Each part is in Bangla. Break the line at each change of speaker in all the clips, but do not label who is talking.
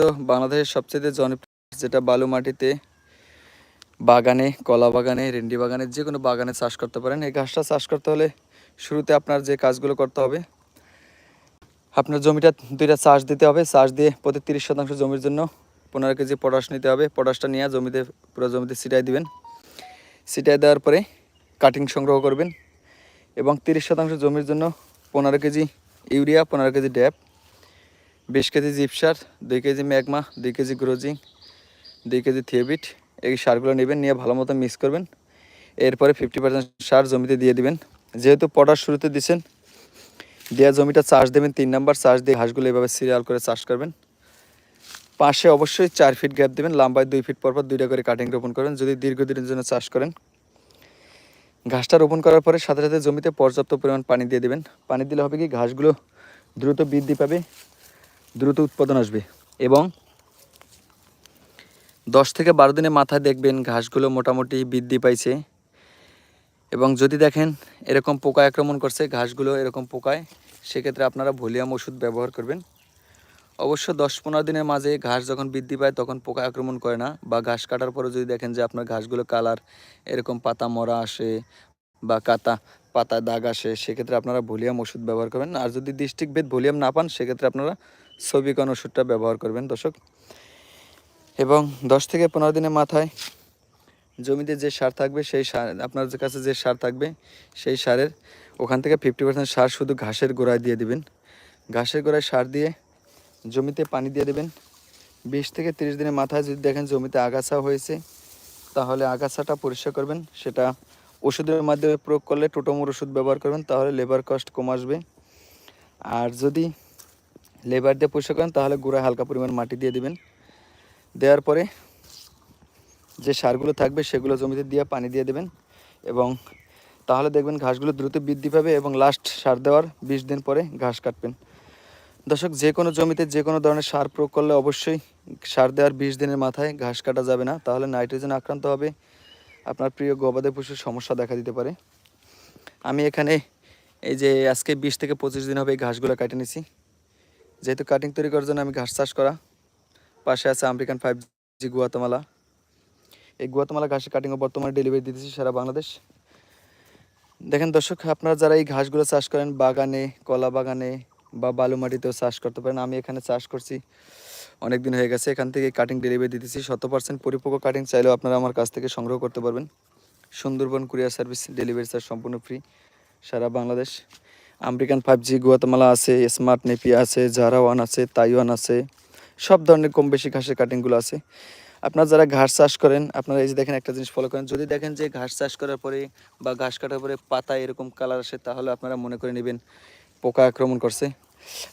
তো বাংলাদেশের সবচেয়ে জনপ্রিয় যেটা বালু মাটিতে বাগানে, কলা বাগানে, রেন্ডি বাগানে, যে কোনো বাগানে চাষ করতে পারেন। এই ঘাসটা চাষ করতে হলে শুরুতে আপনার যে কাজগুলো করতে হবে, আপনার জমিটা দুইটা চাষ দিতে হবে। চাষ দিয়ে প্রতি তিরিশ শতাংশ জমির জন্য পনেরো কেজি পটাশ নিতে হবে। পটাশটা নিয়ে জমিতে, পুরো জমিতে ছিটাই দিবেন। ছিটাই দেওয়ার পরে কাটিং সংগ্রহ করবেন এবং তিরিশ শতাংশ জমির জন্য পনেরো কেজি ইউরিয়া, পনেরো কেজি ড্যাপ বিশ কেজি জিপসার দুই কেজি ম্যাগমা, দুই কেজি গ্রোজিং, দুই কেজি থিয়েবিট এই সারগুলো নেবেন, নিয়ে ভালো মতো মিক্স করবেন। এরপরে ফিফটি পার্সেন্ট সার জমিতে দিয়ে দিবেন। যেহেতু পটার শুরুতে দিচ্ছেন দেওয়া জমিটা চাষ দেবেন তিন নাম্বার, চাষ দিয়ে ঘাসগুলো এভাবে সিরিয়াল করে চাষ করবেন। পাশে অবশ্যই চার ফিট গ্যাপ দেবেন, লম্বায় দুই ফিট পরপর দুইটা করে কাটিং রোপণ করবেন, যদি দীর্ঘদিনের জন্য চাষ করেন। ঘাসটা রোপণ করার পরে সাথে সাথে জমিতে পর্যাপ্ত পরিমাণ পানি দিয়ে দেবেন। পানি দিলে হবে কি, ঘাসগুলো দ্রুত বৃদ্ধি পাবে দ্রুত উৎপাদন আসবে এবং দশ থেকে বারো দিনের মাথায় দেখবেন ঘাসগুলো মোটামুটি বৃদ্ধি পাইছে। এবং যদি দেখেন এরকম পোকা আক্রমণ করছে, ঘাসগুলো এরকম পোকায়, সেক্ষেত্রে আপনারা ভলিউম ওষুধ ব্যবহার করবেন। অবশ্য দশ পনেরো দিনের মাঝে ঘাস যখন বৃদ্ধি পায়, তখন পোকা আক্রমণ করে না। বা ঘাস কাটার পরে যদি দেখেন যে আপনার ঘাসগুলো কালার এরকম পাতা মরা আসে বা কাতা পাতা দাগ আসে, সেক্ষেত্রে আপনারা ভলিউম ওষুধ ব্যবহার করবেন। আর যদি ডিস্ট্রিক্ট ভেদ ভলিউম না পান, সেক্ষেত্রে আপনারা সবিকন ওষুধটা ব্যবহার করবেন, দর্শক। এবং দশ থেকে পনেরো দিনের মাথায় জমিতে যে সার থাকবে, সেই সার, আপনার কাছে যে সার থাকবে, সেই সারের ওখান থেকে ফিফটি পার্সেন্ট সার শুধু ঘাসের গোড়ায় দিয়ে দিবেন। ঘাসের গোড়ায় সার দিয়ে জমিতে পানি দিয়ে দেবেন। বিশ থেকে তিরিশ দিনের মাথায় যদি দেখেন জমিতে আগাছা হয়েছে, তাহলে আগাছাটা পরিষ্কার করবেন। সেটা ওষুধের মাধ্যমে প্রয়োগ করলে টোটোমোর ওষুধ ব্যবহার করবেন, তাহলে লেবার কস্ট কম আসবে। আর যদি লেবার দিয়ে পরিষ্কার করেন, তাহলে গুঁড়া হালকা পরিমাণ মাটি দিয়ে দিবেন। দেওয়ার পরে যে সারগুলো থাকবে সেগুলো জমিতে দিয়ে পানি দিয়ে দেবেন এবং তাহলে দেখবেন ঘাসগুলো দ্রুত বৃদ্ধি পাবে এবং লাস্ট সার দেওয়ার বিশ দিন পরে ঘাস কাটবেন। দর্শক, যে কোনো জমিতে যে কোনো ধরনের সার প্রয়োগ করলে অবশ্যই সার দেওয়ার বিশ দিনের মাথায় ঘাস কাটা যাবে না। তাহলে নাইট্রোজেন আক্রান্ত হবে। আপনার প্রিয় গবাদি পশুর সমস্যা দেখা দিতে পারে। আমি এখানে এই যে আজকে বিশ থেকে পঁচিশ দিন হবে এই ঘাসগুলো কাটে নিছি। যেহেতু কাটিং তৈরি করার জন্য আমি ঘাস চাষ করা, পাশে আছে আমেরিকান ফাইভ জি গুয়াতমালা এই গুয়াতমালা ঘাসের কাটিংও বর্তমানে ডেলিভারি দিতেছি সারা বাংলাদেশ। দেখেন দর্শক, আপনারা যারা এই ঘাসগুলো চাষ করেন, বাগানে, কলা বাগানে বা বালু মাটিতেও চাষ করতে পারেন, আমি এখানে চাষ করছি। অনেক দিন হয়ে গেছে, এখান থেকে কাটিং ডেলিভারি দিতেছি। শত পার্সেন্ট পরিপক্ক কাটিং চাইলেও আপনারা আমার কাছ থেকে সংগ্রহ করতে পারবেন। Sundarban courier service delivery charge সম্পূর্ণ ফ্রি সারা Bangladesh. American five G, Guatemala আছে, স্মার্ট নেপিয়া আছে জারা ওয়ান আছে, তাইওয়ান আছে, সব ধরনের কম বেশি ঘাসের কাটিংগুলো আছে। আপনারা যারা ঘাস চাষ করেন, আপনারা এই যে দেখেন একটা জিনিস ফলো করেন। যদি দেখেন যে ঘাস চাষ করার পরে বা ঘাস কাটার পরে পাতা এরকম কালার আসে, তাহলে আপনারা মনে করে নেবেন পোকা আক্রমণ করছে।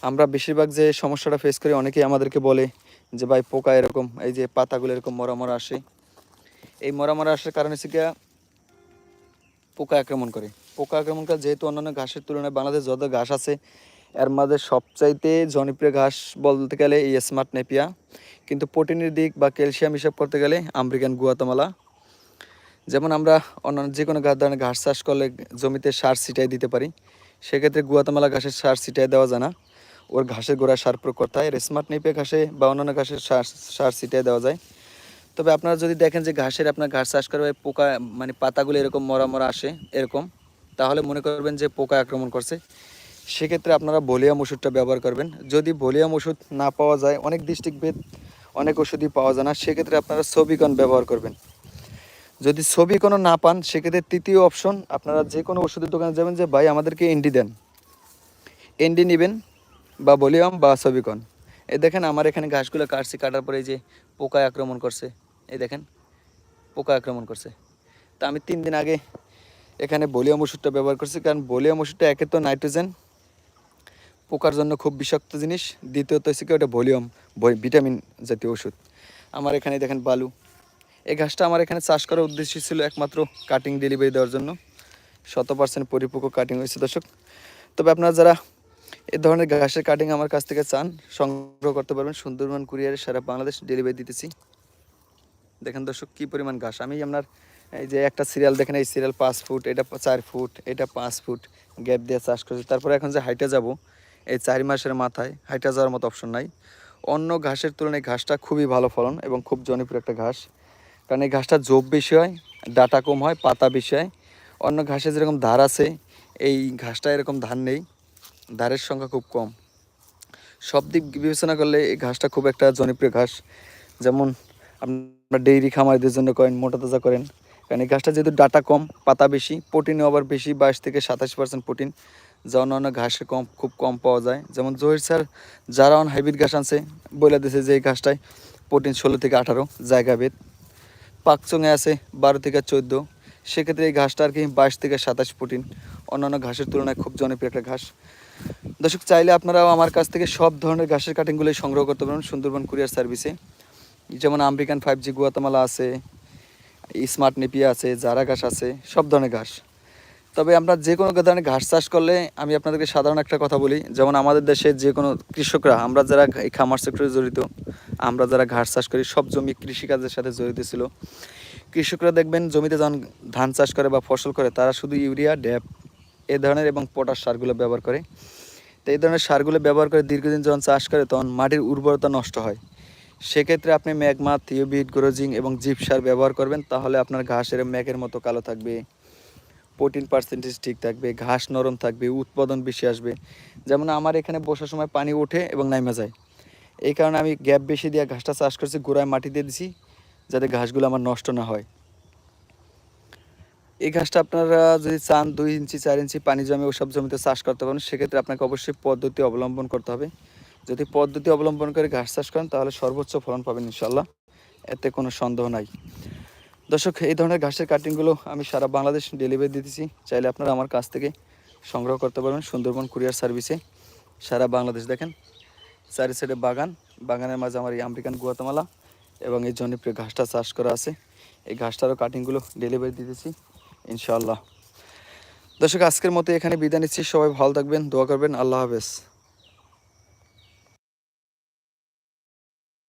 আমরা বেশিরভাগ যে সমস্যাটা ফেস করি, অনেকেই আমাদেরকে বলে যে, ভাই, পোকা এরকম, এই যে পাতাগুলো এরকম মরা মরা আসে। এই মরা মরা আসার কারণে হচ্ছে পোকা আক্রমণ করে। পোকা আক্রমণ করে যেহেতু অন্যান্য ঘাসের তুলনায় বাংলাদেশ যত ঘাস আছে, এর মাঝে সবচাইতে জনপ্রিয় ঘাস বলতে গেলে এই স্মার্ট নেপিয়া কিন্তু প্রোটিনের দিক বা ক্যালসিয়াম হিসাব করতে গেলে আমেরিকান গুয়াতমালা। যেমন আমরা অন্যান্য যে কোনো ঘাস ধরনের ঘাস চাষ করলে জমিতে সার ছিটাই দিতে পারি। সেক্ষেত্রে গুয়াতমালা ঘাসের সার ছিটাই দেওয়া যায় না। ওর ঘাসের গোড়ায় সার প্রয়োগ করতে হয়। স্মার্ট নেপিয়া ঘাসে বা অন্যান্য ঘাসের সার সার ছিটাই দেওয়া যায়। তবে আপনারা যদি দেখেন যে ঘাসের আপনার ঘাস চাষ করবে পোকা মানে পাতাগুলো এরকম মরা মরা আসে, এরকম। তাহলে মনে করবেন যে পোকা আক্রমণ করছে। সেক্ষেত্রে আপনারা ভলিউম ওষুধটা ব্যবহার করবেন। যদি ভলিউম ওষুধ না পাওয়া যায়, অনেক ডিস্ট্রিক্ট ভেদ, অনেক ওষুধই পাওয়া যায় না, সেক্ষেত্রে আপনারা সবিকন ব্যবহার করবেন। যদি ছবি কোনো না পান, সেক্ষেত্রে তৃতীয় অপশন, আপনারা যে কোনো ওষুধের দোকানে যাবেন যে, ভাই, আমাদেরকে এনডি দেন। এনডি নেবেন বা ভলিউম বা সবিকন। এই দেখেন, আমার এখানে ঘাসগুলো কাটছি, কাটার পরে যে পোকায় আক্রমণ করছে। এই দেখেন, পোকা আক্রমণ করছে। তা আমি তিন দিন আগে এখানে ভলিউম ওষুধটা ব্যবহার করছি, কারণ ভলিউম ওষুধটা একে তো নাইট্রোজেন। পোকার জন্য খুব বিষাক্ত জিনিস। দ্বিতীয়ত হচ্ছে কি, ওটা ভলিউম ভিটামিন জাতীয় ওষুধ। আমার এখানে দেখেন বালু। এই ঘাসটা আমার এখানে চাষ করার উদ্দেশ্য ছিল একমাত্র কাটিং ডেলিভারি দেওয়ার জন্য। শত পার্সেন্ট পরিপক্ক কাটিং হয়েছে দর্শক। তবে আপনারা যারা এ ধরনের ঘাসের কাটিং আমার কাছ থেকে চান, সংগ্রহ করতে পারবেন সুন্দরবন কুরিয়ারে সারা বাংলাদেশ ডেলিভারি দিতেছি। দেখেন দর্শক, কী পরিমাণ ঘাস। আমি আপনার এই যে একটা সিরিয়াল দেখেন, এই সিরিয়াল পাঁচ ফুট, এটা চার ফুট, এটা পাঁচ ফুট গ্যাপ দিয়ে চাষ করছে। তারপরে এখন যে হাইটে যাব, এই চার মাসের মাথায় হাইটে যাওয়ার মতো অপশন নাই। অন্য ঘাসের তুলনায় ঘাসটা খুবই ভালো ফলন এবং খুব জনপ্রিয় একটা ঘাস। কারণ এই ঘাসটা জোব বেশি হয়, ডাটা কম হয়, পাতা বেশি হয়। অন্য ঘাসে যেরকম ধার আছে, এই ঘাসটা এরকম ধান নেই, ধারের সংখ্যা খুব কম। সব দিক বিবেচনা করলে এই ঘাসটা খুব একটা জনপ্রিয় ঘাস। যেমন আপনার ডেইরি খামারিদের জন্য করেন, মোটা তাজা করেন কারণ এই ঘাসটা যেহেতু ডাটা কম, পাতা বেশি প্রোটিনও আবার বেশি, বাইশ থেকে সাতাশ পার্সেন্ট প্রোটিন যা অন্যান্য ঘাসে কম, খুব কম পাওয়া যায়। যেমন জহির স্যার, যারা অন হাইব্রিড ঘাস আনছে, বলে দিয়েছে যে এই ঘাসটায় প্রোটিন ষোলো থেকে আঠারো, জায়গা ভেদ। পাকচঙে আছে বারো থেকে চোদ্দ, সেক্ষেত্রে এই ঘাসটা আর কি বাইশ থেকে সাতাশ প্রোটিন অন্যান্য ঘাসের তুলনায় খুব জনপ্রিয় একটা ঘাস। দর্শক, চাইলে আপনারাও আমার কাছ থেকে সব ধরনের ঘাসের কাটিংগুলোই সংগ্রহ করতে পারেন সুন্দরবন কুরিয়ার সার্ভিসে যেমন আমেরিকান ফাইভ জি গুয়াতামালা আছে স্মার্ট নেপিয়া আছে, জারা ঘাস আছে, সব ধরনের ঘাস। তবে আমরা যে কোনো ধরনের ঘাস চাষ করলে আমি আপনাদেরকে সাধারণ একটা কথা বলি, যেমন আমাদের দেশে যে কোনো কৃষকরা, আমরা যারা এই খামার সেক্টরে জড়িত, আমরা যারা ঘাস চাষ করি, সব জমি কৃষিকাজের সাথে জড়িত ছিল। কৃষকরা দেখবেন জমিতে যখন ধান চাষ করে বা ফসল করে, তারা শুধু ইউরিয়া, ড্যাপ, এ ধরনের এবং পটাশ সারগুলো ব্যবহার করে। তো এই ধরনের সারগুলো ব্যবহার করে দীর্ঘদিন যখন চাষ করে, তখন মাটির উর্বরতা নষ্ট হয়। সেক্ষেত্রে আপনি ম্যাগমা, থিওবিট, গ্রোজিং এবং জিপ সার ব্যবহার করবেন, তাহলে আপনার ঘাসের ম্যাগের মতো কালো থাকবে, প্রোটিন পার্সেন্টেজ ঠিক থাকবে, ঘাস নরম থাকবে, উৎপাদন বেশি আসবে। যেমন আমার এখানে বসার সময় পানি ওঠে এবং নাইমা যায়। এই কারণে আমি গ্যাপ বেশি দিয়ে ঘাসটা চাষ করছি, গোড়ায় মাটি দিয়ে দিছি, যাতে ঘাসগুলো আমার নষ্ট না হয়। এই ঘাসটা আপনারা যদি চান দুই ইঞ্চি, চার ইঞ্চি পানি জমে ওসব জমিতে চাষ করতে পারেন, সেক্ষেত্রে আপনাকে অবশ্যই পদ্ধতি অবলম্বন করতে হবে। যদি পদ্ধতি অবলম্বন করে ঘাস চাষ করেন, তাহলে সর্বোচ্চ ফলন পাবেন ইনশাল্লাহ এতে কোনো সন্দেহ নাই। দর্শক, এই ধরনের ঘাসের কাটিংগুলো আমি সারা বাংলাদেশ ডেলিভারি দিতেছি। চাইলে আপনারা আমার কাছ থেকে সংগ্রহ করতে পারবেন সুন্দরবন কুরিয়ার সার্ভিসে। সারা বাংলাদেশ দেখেন, চারি সাইডে বাগান, বাগানের মাঝে আমার এই আমেরিকান গুয়াতামালা এবং এই জনপ্রিয় ঘাসটা চাষ করা আছে। এই ঘাসটারও কাটিংগুলো ডেলিভারি দিতেছি ইনশাআল্লাহ। দর্শক, আজকের মতো এখানে বিদায় নিচ্ছি। সবাই ভালো থাকবেন, দোয়া করবেন। আল্লাহ হাফেজ।